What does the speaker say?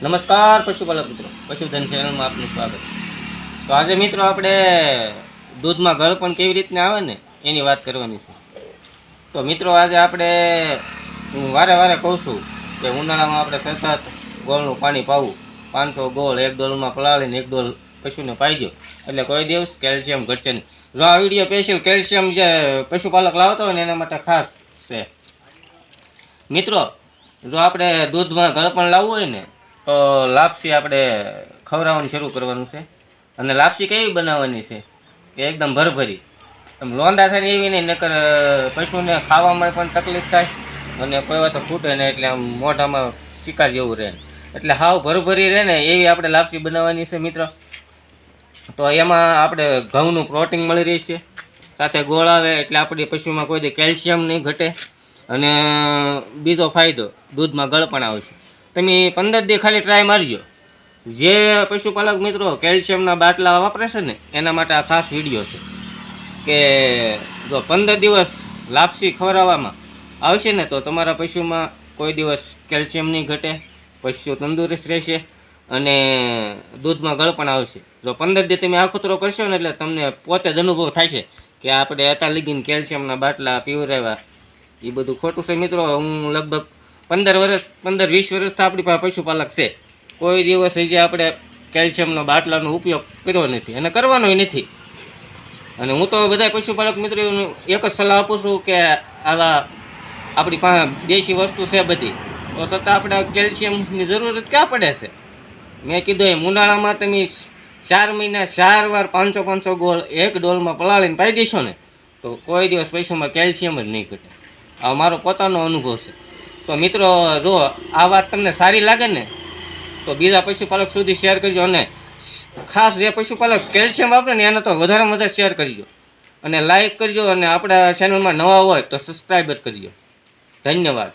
નમસ્કાર પશુપાલક મિત્રો, પશુધન ચેનલમાં આપનું સ્વાગત તો આજે મિત્રો આપણે દૂધમાં ગળ પણ કેવી રીતના આવે ને, એની વાત કરવાની છે. તો મિત્રો આજે આપણે, હું વારે વારે કહું છું કે ઉનાળામાં આપણે સતત ગોળનું પાણી પાવું. પાંચસો ગોળ એક ડોલમાં પલાળીને એક ડોલ પશુને પાઈજો. એટલે કોઈ દિવસ કેલ્શિયમ ઘટશે નહીં. જો આ વીડિયો સ્પેશિયલ કેલ્શિયમ જે પશુપાલક લાવતો હોય ને એના માટે ખાસ છે. મિત્રો, જો આપણે દૂધમાં ગળપણ લાવવું હોય ને તો લાપસી આપણે ખવડાવવાનું શરૂ કરવાનું છે. અને લાપસી કેવી બનાવવાની છે? કે એકદમ ભરભરી. આમ લોંદા થાય એવી નહીં નકર પશુને ખાવામાં પણ તકલીફ થાય અને કોઈ વાત ફૂટે ને એટલે આમ મોઢામાં શિકાર જેવું રહે. એટલે હાવ ભરભરી રહે ને એવી આપણે લાપસી બનાવવાની છે મિત્ર. તો એમાં આપણે ઘઉંનું પ્રોટીન મળી રહેશે સાથે ગોળ આવે એટલે આપણી પશુમાં કોઈ કેલ્શિયમ નહીં ઘટે. અને બીજો ફાયદો, દૂધમાં ગળપણ આવશે તમે પંદર દી ખાલી ટ્રાય મારજો. જે પશુપાલક મિત્રો કેલ્શિયમના બાટલા વાપરે ને, એના માટે આ ખાસ વીડિયો છે. કે જો પંદર દિવસ લાપસી ખવડાવવામાં આવશે ને, તો તમારા પશુમાં કોઈ દિવસ કેલ્શિયમ નહીં ઘટે, પશુ તંદુરસ્ત રહેશે અને દૂધમાં ગળપણ આવશે. જો પંદર દી તમે આખુતરો કરશો ને, એટલે તમને પોતે જ અનુભવ છે કે આપણે અત્યાર લગીને કેલ્શિયમના બાટલા પીવરાવ્યા. એ બધું ખોટું છે મિત્રો. હું લગભગ પંદર વર્ષ પંદર, વીસ વર્ષથી આપણી પાસે પશુપાલક છે. કોઈ દિવસ હજી આપણે કેલ્શિયમનો બાટલાનો ઉપયોગ કર્યો નથી અને કરવાનોય નથી. અને હું તો બધા પશુપાલક મિત્રોને એક જ સલાહ આપું છું કે આવા આપણી પાસે દેશી વસ્તુ છે બધી. તો છતાં આપણે કેલ્શિયમની જરૂરત ક્યાં પડે છે? મેં કીધું એમ, ઉનાળામાં તમે ચાર મહિના ચાર વાર પાંચસો પાંચસો ગોળ એક ડોલમાં પલાળીને પાઈ દેશો ને, તો કોઈ દિવસ પૈસામાં કેલ્શિયમ જ નહીં ઘટે. આ મારો પોતાનો અનુભવ છે. તો મિત્રો, જો આ વાત તમને સારી લાગે ને, તો બીજા પશુપાલક સુધી શેર કરજો અને ખાસ જે પશુપાલક કેલ્શિયમ વાપરે ને, એને તો વધારેમાં વધારે શેર કરજો. અને લાઈક કરજો અને આપણા ચેનલમાં નવા હોય તો સબસ્ક્રાઈબર કરજો. ધન્યવાદ.